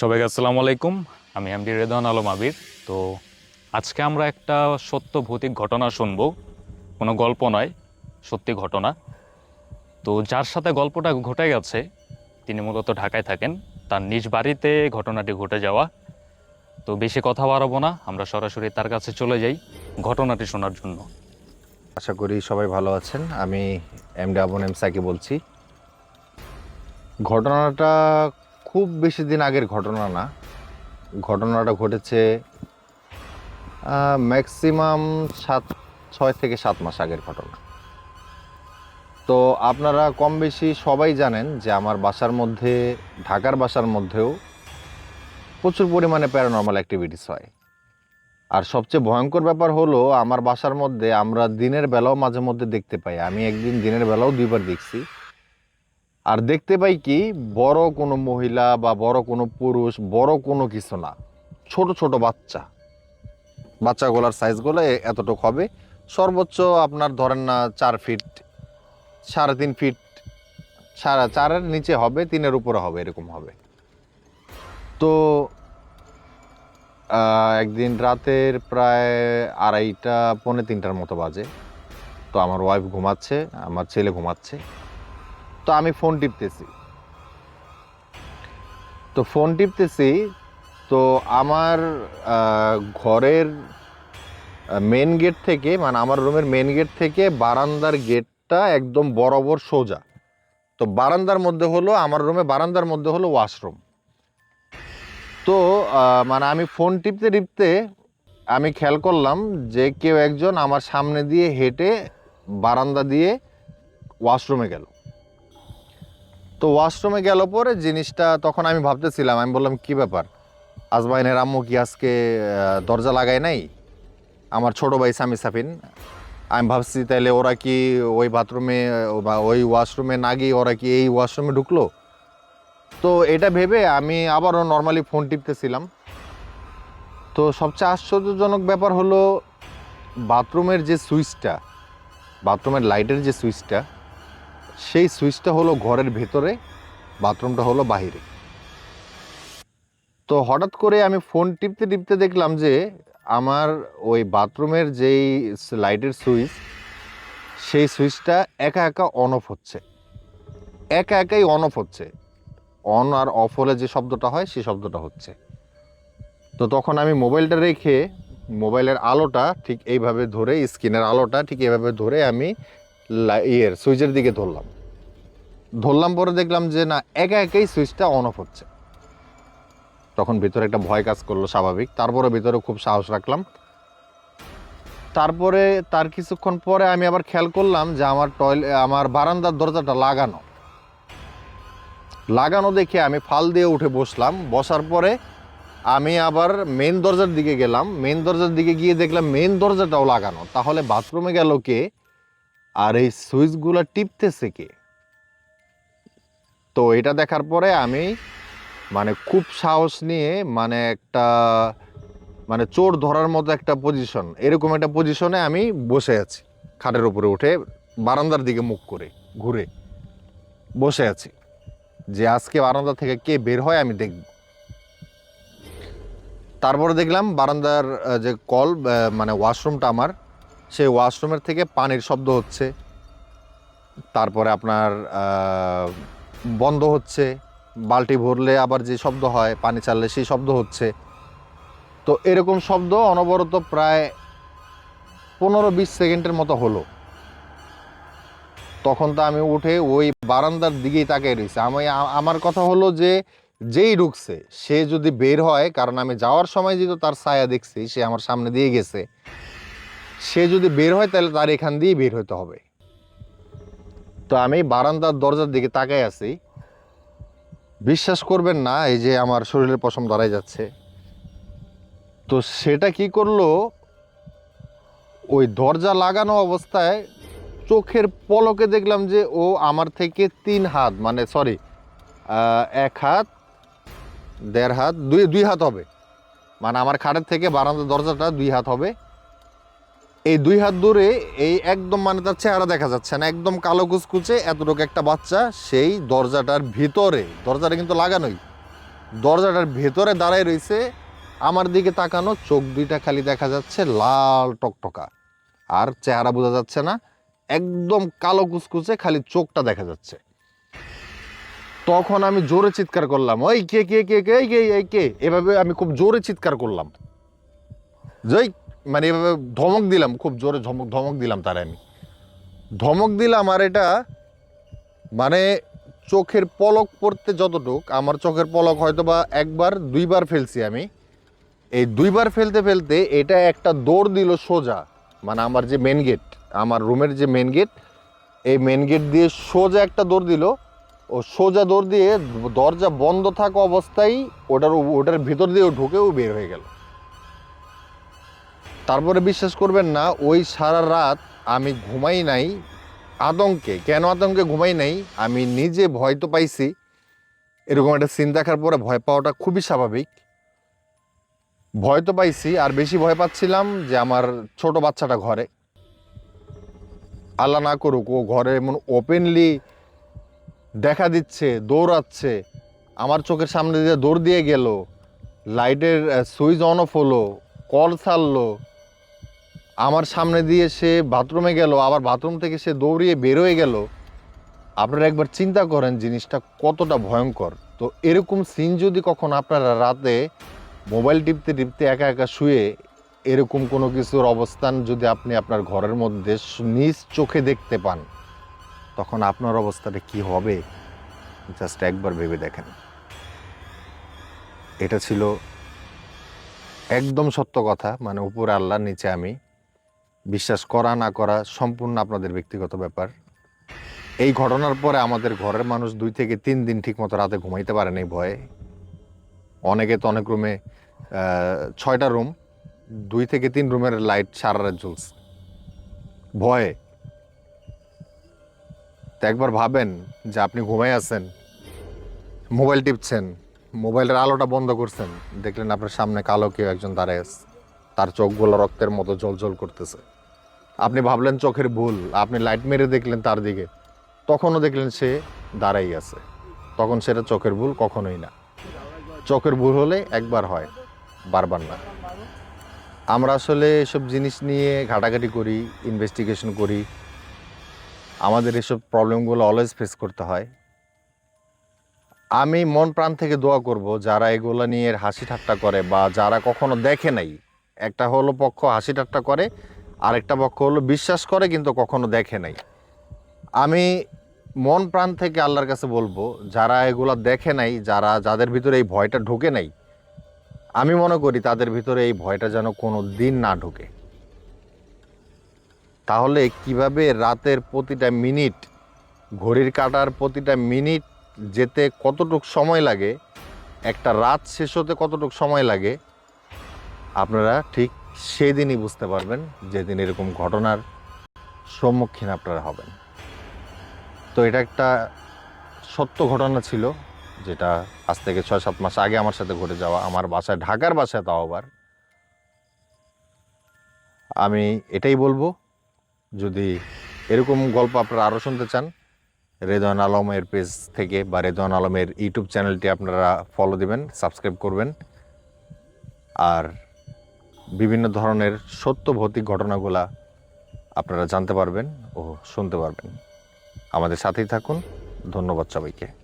সবাইকে আসসালামু আলাইকুম। আমি এমডি রেদওয়ান আলম আবির। তো আজকে আমরা একটা সত্য ভৌতিক ঘটনা শুনব। কোনো গল্প নয়, সত্যি ঘটনা। তো যার সাথে গল্পটা ঘটে গেছে, তিনি মূলত ঢাকায় থাকেন। তার নিজ বাড়িতে ঘটনাটি ঘটে যাওয়া। তো বেশি কথা বাড়াবো না, আমরা সরাসরি তার কাছে চলে যাই ঘটনাটি শোনার জন্য। আশা করি সবাই ভালো আছেন। আমি এম ডাবন এম সাকি বলছি। ঘটনাটা খুব বেশি দিন আগের ঘটনা না। ঘটনাটা ঘটেছে ম্যাক্সিমাম সাত, ছয় থেকে সাত মাস আগের ঘটনা। তো আপনারা কম বেশি সবাই জানেন যে আমার বাসার মধ্যে, ঢাকার বাসার মধ্যেও প্রচুর পরিমাণে প্যারানর্মাল অ্যাক্টিভিটিস হয়। আর সবচেয়ে ভয়ঙ্কর ব্যাপার হলো, আমার বাসার মধ্যে আমরা দিনের বেলাও মাঝে মধ্যে দেখতে পাই। আমি একদিন দিনের বেলাও দুইবার দেখছি। আর দেখতে পাই কি, বড় কোনো মহিলা বা বড় কোনো পুরুষ, বড় কোনো কিছু না। ছোট ছোট বাচ্চা। বাচ্চাগুলোর সাইজগুলো এতটুকু হবে। সর্বোচ্চ আপনার ধরেন না চার ফিট সাড়ে তিন ফিট সাড়ে চারের নিচে হবে, তিনের উপরে হবে, এরকম হবে। তো একদিন রাতের প্রায় আড়াইটা, পৌনে তিনটার মতো বাজে। তো আমার ওয়াইফ ঘুমাচ্ছে, আমার ছেলে ঘুমাচ্ছে। তো আমি ফোন টিপতেছি। তো ফোন টিপতেছি, তো আমার ঘরের মেন গেট থেকে মানে আমার রুমের মেন গেট থেকে বারান্দার গেটটা একদম বরাবর সোজা। তো বারান্দার মধ্যে হলো, আমার রুমে বারান্দার মধ্যে হলো ওয়াশরুম তো মানে আমি ফোন টিপতে টিপতে আমি খেয়াল করলাম যে কেউ একজন আমার সামনে দিয়ে হেঁটে বারান্দা দিয়ে ওয়াশরুমে গেল। তো ওয়াশরুমে গেল পরে জিনিসটা তখন আমি ভাবতেছিলাম, আমি বললাম, কি ব্যাপার? আজমাইনের আম্মু কি আজকে দরজা লাগায় নাই? আমার ছোট ভাই সামি সাফিন। আমি ভাবছি তাইলে ওরা কি ওই বাথরুমে বা ওই ওয়াশরুমে না গিয়ে ওরা কি এই ওয়াশরুমে ঢুকলো? তো এটা ভেবে আমি আবারও নর্মালি ফোন টিপতেছিলাম। তো সবচেয়ে আশ্চর্যজনক ব্যাপার হলো বাথরুমের যে সুইচটা বাথরুমের লাইটের যে সুইচটা সেই সুইচটা হলো ঘরের ভেতরে, বাথরুমটা হলো বাহিরে। তো হঠাৎ করে আমি ফোন টিপতে টিপতে দেখলাম যে আমার ওই বাথরুমের যেই লাইটের সুইচ, সেই সুইচটা একা একা অন অফ হচ্ছে। একা একাই অন অফ হচ্ছে। অন আর অফ হলে যে শব্দটা হয় সেই শব্দটা হচ্ছে। তো তখন আমি মোবাইলটা রেখে, মোবাইলের আলোটা ঠিক এইভাবে ধরে, স্ক্রিনের আলোটা ঠিক এইভাবে ধরে আমি ইয়ের, সুইচের দিকে ধরলাম। ধরলাম পরে দেখলাম যে না, একা একাই সুইচটা অন অফ হচ্ছে। তখন ভিতরে একটা ভয় কাজ করল স্বাভাবিক। তারপরে ভিতরে খুব সাহস রাখলাম। তারপরে তার কিছুক্ষণ পরে আমি আবার খেয়াল করলাম যে আমার টয়লেট আমার বারান্দার দরজাটা লাগানো। লাগানো দেখে আমি ফাল দিয়ে উঠে বসলাম। বসার পরে আমি আবার মেন দরজার দিকে গেলাম। মেন দরজার দিকে গিয়ে দেখলাম মেন দরজাটাও লাগানো। তাহলে বাথরুমে গেল কে? আর এই সুইচগুলো টিপতেছে কে? তো এটা দেখার পরে আমি মানে খুব সাহস নিয়ে মানে একটা মানে চোর ধরার মতো একটা পজিশন এরকম একটা পজিশনে আমি বসে আছি। খাটের উপরে উঠে, বারান্দার দিকে মুখ করে, ঘুরে বসে আছি। যে আজকে বারান্দা থেকে কে বের হয় আমি দেখব। তারপরে দেখলাম বারান্দার যে কল মানে ওয়াশরুমটা আমার সেই ওয়াশরুমের থেকে পানির শব্দ হচ্ছে। তারপরে আপনার বন্ধ হচ্ছে। বালতি ভরলে আবার যে শব্দ হয়, পানি চাললে সেই শব্দ হচ্ছে। তো এরকম শব্দ অনবরত প্রায় পনেরো বিশ সেকেন্ডের মতো হলো। তখন তো আমি উঠে ওই বারান্দার দিকেই তাকিয়ে রয়েছে। আমি আমার কথা হলো যে, যেই ঢুকছে, সে যদি বের হয়, কারণ আমি যাওয়ার সময় যেহেতু তার ছায়া দেখছি, সে আমার সামনে দিয়ে গেছে। সে যদি বের হয়, তাহলে তার এখান দিয়েই বের হতে হবে। তো আমি বারান্দার দরজার দিকে তাকাই আছি। বিশ্বাস করবেন না, এই যে আমার শরীরের পশম দাঁড়ায় যাচ্ছে। তো সেটা কি করল? ওই দরজা লাগানো অবস্থায় চোখের পলকে দেখলাম যে ও আমার থেকে তিন হাত মানে সরি এক হাত, দেড় হাত, দুই দুই হাত হবে। মানে আমার খাটের থেকে বারান্দার দরজাটা দুই হাত হবে। এই দুই হাত দূরে এই একদম মানে তার চেহারা দেখা যাচ্ছে না, একদম কালো কুচকুচে এতটুকু একটা বাচ্চা সেই দরজাটার ভিতরে, দরজাটা কিন্তু লাগানোই। দরজাটার ভেতরে দাঁড়ায় রয়েছে, আমার দিকে তাকানো চোখ দুইটা খালি দেখা যাচ্ছে লাল টকটকা। আর চেহারা বোঝা যাচ্ছে না, একদম কালো কুচকুচে খালি চোখটা দেখা যাচ্ছে। তখন আমি জোরে চিৎকার করলাম, ওই কে কে কে কে কে কে? এভাবে আমি খুব জোরে চিৎকার করলাম। জয় মানে এভাবে ধমক দিলাম, খুব জোরে ধমক ধমক দিলাম তার আমি। ধমক দিলাম আর এটা মানে চোখের পলক পড়তে যতটুক, আমার চোখের পলক হয়তো বা একবার, দুইবার ফেলছি আমি। এই দুইবার ফেলতে ফেলতে এটা একটা দৌড় দিল সোজা মানে আমার যে মেন গেট আমার রুমের যে মেন গেট এই মেন গেট দিয়ে সোজা একটা দৌড় দিল। ও সোজা দৌড় দিয়ে দরজা বন্ধ থাকা অবস্থায় ওটার ওটার ভিতর দিয়েও ঢুকেও বের হয়ে গেল। তারপরে বিশ্বাস করবেন না, ওই সারা রাত আমি ঘুমাই নাই, আতঙ্কে। কেন আতঙ্কে ঘুমাই নাই? আমি নিজে ভয় তো পাইছি। এরকম একটা সিন দেখার পরে ভয় পাওয়াটা খুবই স্বাভাবিক। ভয় তো পাইছি, আর বেশি ভয় পাচ্ছিলাম যে আমার ছোট বাচ্চাটা ঘরে। আল্লাহ না করুক, ও ঘরে এমন ওপেনলি দেখা দিচ্ছে, দৌড়াচ্ছে, আমার চোখের সামনে দিয়ে দৌড় দিয়ে গেল লাইটের সুইচ অন অফ হলো কল ছাড়লো আমার সামনে দিয়ে সে বাথরুমে গেল, আবার বাথরুম থেকে সে দৌড়িয়ে বেরোয় গেল। আপনারা একবার চিন্তা করেন জিনিসটা কতটা ভয়ঙ্কর। তো এরকম সিন যদি কখন আপনারা রাতে মোবাইল টিপতে টিপতে একা একা শুয়ে এরকম কোনো কিছুর অবস্থান যদি আপনি আপনার ঘরের মধ্যে নিজ চোখে দেখতে পান, তখন আপনার অবস্থাটা কি হবে? জাস্ট একবার ভেবে দেখেন। এটা ছিল একদম সত্য কথা মানে উপরে আল্লাহ নিচে আমি বিশ্বাস করা, না করা সম্পূর্ণ আপনাদের ব্যক্তিগত ব্যাপার। এই ঘটনার পরে আমাদের ঘরের মানুষ দুই থেকে তিন দিন ঠিকমতো রাতে ঘুমাইতে পারে এই ভয়ে। অনেকে তো অনেক রুমে ছয়টা রুম, দুই থেকে তিন রুমের লাইট সারা রাত জ্বলছে। ভয়ে। তো একবার ভাবেন যে আপনি ঘুমাই আছেন, মোবাইল টিপছেন, মোবাইলের আলোটা বন্ধ করছেন, দেখলেন আপনার সামনে কালো কেউ একজন দাঁড়ায় আছে। তার চোখগুলো রক্তের মতো জল করতেছে। আপনি ভাবলেন চোখের ভুল, আপনি লাইট মেরে দেখলেন তার দিকে। তখনও দেখলেন সে দাঁড়াই আছে। তখন সেটা চোখের ভুল কখনোই না। চোখের ভুল হলে একবার হয়, বারবার না। আমরা আসলে এসব জিনিস নিয়ে ঘাটাঘাটি করি ইনভেস্টিগেশন করি। আমাদের এসব প্রবলেমগুলো অলওয়েজ ফেস করতে হয়। আমি মন প্রাণ থেকে দোয়া করব, যারা এগুলো নিয়ে হাসি ঠাট্টা করে বা যারা কখনো দেখে নাই একটা হলো পক্ষ হাসি ঠাট্টা করে, আরেকটা পক্ষ হলো বিশ্বাস করে, কিন্তু কখনো দেখে নাই। আমি মন প্রাণ থেকে আল্লাহর কাছে বলব, যারা এগুলো দেখে নাই, যারা যাদের ভিতরে এই ভয়টা ঢুকে নাই, আমি মনে করি তাদের ভিতরে এই ভয়টা যেন কোনো দিন না ঢুকে। তাহলে কীভাবে রাতের প্রতিটা মিনিট, ঘড়ির কাটার প্রতিটা মিনিট যেতে কতটুক সময় লাগে, একটা রাত শেষ হতে কতটুক সময় লাগে আপনারা ঠিক সেই দিনই বুঝতে পারবেন যেদিন এরকম ঘটনার সম্মুখীন আপনারা হবেন। তো এটা একটা সত্য ঘটনা ছিল, যেটা আজ থেকে ছয় সাত মাস আগে আমার সাথে ঘটে যাওয়া, আমার বাসায়, ঢাকার বাসায় তাও আবার। আমি এটাই বলব, যদি এরকম গল্প আপনারা আরও শুনতে চান, রেদওয়ান আলমের পেজ থেকে বা রেদওয়ান আলমের ইউটিউব চ্যানেলটি আপনারা ফলো দিবেন সাবস্ক্রাইব করবেন। আর বিভিন্ন ধরনের সত্য ভৌতিক ঘটনাগুলা আপনারা জানতে পারবেন ও শুনতে পারবেন। আমাদের সাথেই থাকুন। ধন্যবাদ সবাইকে।